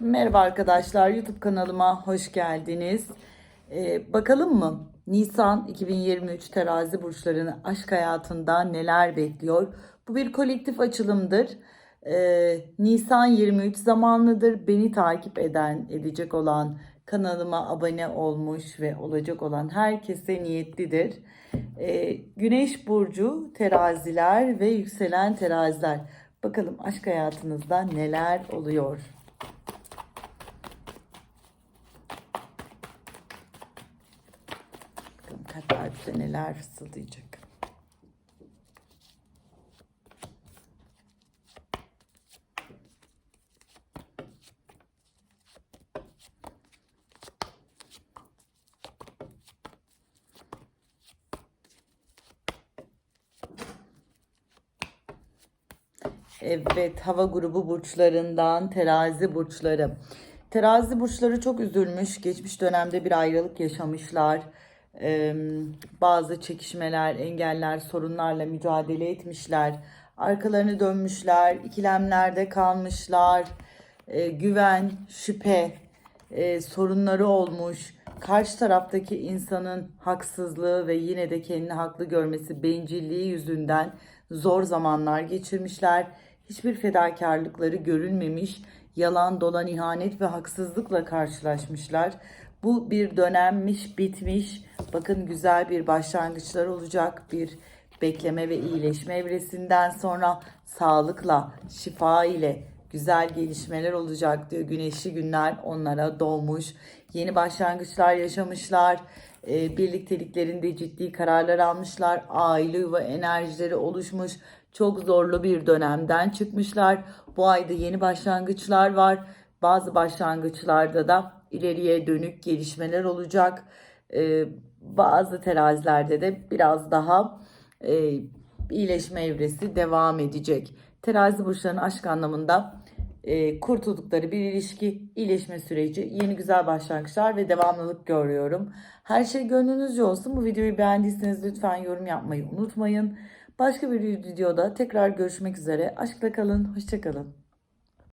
Merhaba arkadaşlar, YouTube kanalıma hoş geldiniz. Ee, bakalım mı Nisan 2023 terazi burçlarını aşk hayatında neler bekliyor? Bu bir kolektif açılımdır. Ee, Nisan 23 zamanlıdır. Beni takip eden, edecek olan, kanalıma abone olmuş ve olacak olan herkese niyetlidir. Ee, Güneş burcu teraziler ve yükselen teraziler. Bakalım aşk hayatınızda neler oluyor? Kalpler bize neler fısıldayacak. Evet, hava grubu burçlarından terazi burçları. Terazi burçları çok üzülmüş. Geçmiş dönemde bir ayrılık yaşamışlar. Bazı çekişmeler, engeller, sorunlarla mücadele etmişler. Arkalarını dönmüşler, ikilemlerde kalmışlar. Güven, şüphe, sorunları olmuş. Karşı taraftaki insanın haksızlığı ve yine de kendini haklı görmesi, bencilliği yüzünden zor zamanlar geçirmişler. Hiçbir fedakarlıkları görülmemiş, yalan, dolan, ihanet ve haksızlıkla karşılaşmışlar. Bu bir dönemmiş, bitmiş. Bakın güzel bir başlangıçlar olacak. Bir bekleme ve iyileşme evresinden sonra sağlıkla, şifa ile güzel gelişmeler olacak diyor. Güneşli günler onlara doğmuş. Yeni başlangıçlar yaşamışlar. E, birlikteliklerinde ciddi kararlar almışlar. Aile yuva enerjileri oluşmuş. Çok zorlu bir dönemden çıkmışlar. Bu ayda yeni başlangıçlar var. Bazı başlangıçlarda da ileriye dönük gelişmeler olacak. E, bazı terazilerde de biraz daha e, iyileşme evresi devam edecek. Terazi burçlarının aşk anlamında e, kurtuldukları bir ilişki, iyileşme süreci, yeni güzel başlangıçlar ve devamlılık görüyorum. Her şey gönlünüzce olsun. Bu videoyu beğendiyseniz lütfen yorum yapmayı unutmayın. Başka bir videoda tekrar görüşmek üzere. Aşkla kalın, hoşçakalın.